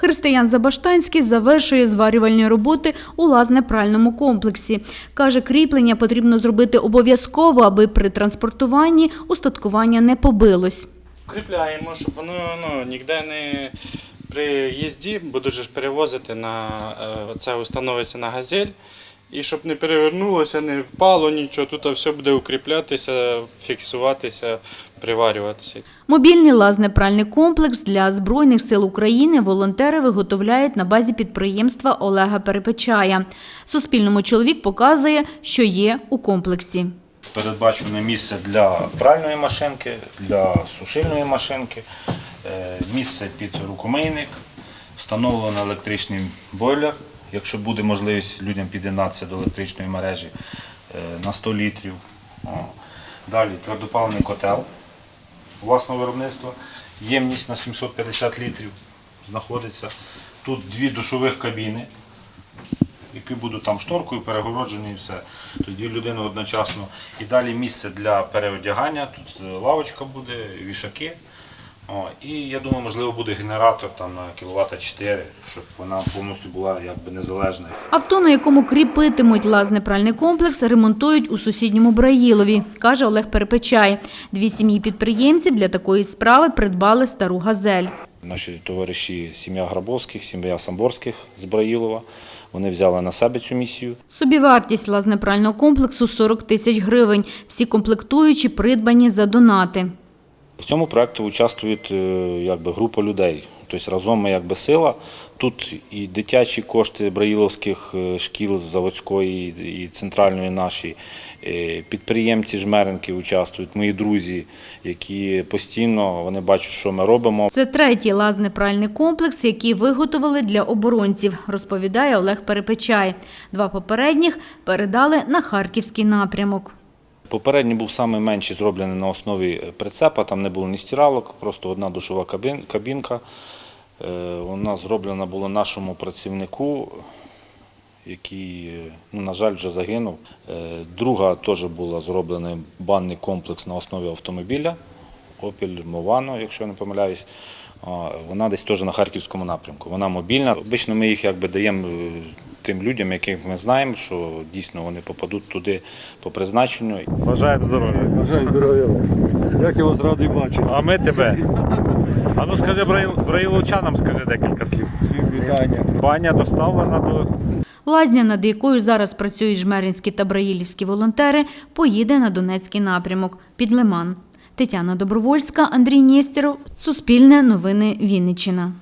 Християн Забаштанський завершує зварювальні роботи у лазне-пральному комплексі. Каже, кріплення потрібно зробити обов'язково, аби при транспортуванні устаткування не побилось. Кріпляємо, щоб воно ну, ніде не при їзді будуть ж перевозити на е, це установиться на газель. І щоб не перевернулося, не впало нічого, тут все буде укріплятися, фіксуватися, приварюватися. Мобільний лазне-пральний комплекс для Збройних сил України волонтери виготовляють на базі підприємства Олега Перепечая. Суспільному чоловік показує, що є у комплексі. Передбачене місце для пральної машинки, для сушильної машинки, е, місце під рукомийник, встановлено електричний бойлер, якщо буде можливість людям під'єднатися до електричної мережі е, на 100 літрів. Далі твердопаливний котел власного виробництва, ємність на 750 літрів знаходиться. Тут дві душових кабіни, які будуть там шторкою перегороджені і все. Тобто дві людини одночасно. І далі місце для переодягання, тут е, лавочка буде, вішаки. О, і я думаю, можливо, буде генератор там на кіловата 4, щоб вона повністю була якби незалежна. Авто, на якому кріпитимуть лазне-пральний комплекс, ремонтують у сусідньому Браїлові, каже Олег Перепечай. Дві сім'ї підприємців для такої справи придбали стару газель. Наші товариші, сім'я Грабовських, сім'я Самборських з Браїлова, вони взяли на себе цю місію. Собівартість лазнепрального комплексу 40 тисяч гривень. Всі комплектуючі придбані за донати. В цьому проєкті участвують е, якби, група людей. Тобто разом ми якби сила. Тут і дитячі кошти браїловських е, шкіл заводської і центральної наші, е, підприємці жмеренки участвують, мої друзі, які постійно вони бачать, що ми робимо. Це третій лазнепральний комплекс, який виготовили для оборонців, розповідає Олег Перепечай. Два попередніх передали на харківський напрямок. Попередній був саме менший, зроблений на основі прицепа, там не було ні стиралок, просто одна душова кабінка. Е, Вона зроблена була нашому працівнику, який, е, ну, на жаль, вже загинув. Е, Друга теж була зроблений банний комплекс на основі автомобіля Opel Movano, якщо я не помиляюсь. Вона десь теж на харківському напрямку. Вона мобільна. Обично ми їх якби даємо тим людям, яких ми знаємо, що дійсно вони попадуть туди по призначенню. Бажаю здоров'я. Бажаю здоров'я. Як я вас радий бачити. А ми тебе. А ну скажи браїл- браїловчанам, скажи декілька слів. Всім вітання. Баня доставлена до Лазня, над якою зараз працюють жмеринські та браїлівські волонтери, поїде на Донецький напрямок під Лиман. Тетяна Добровольська, Андрій Нєстєров, Суспільне новини Вінниччина.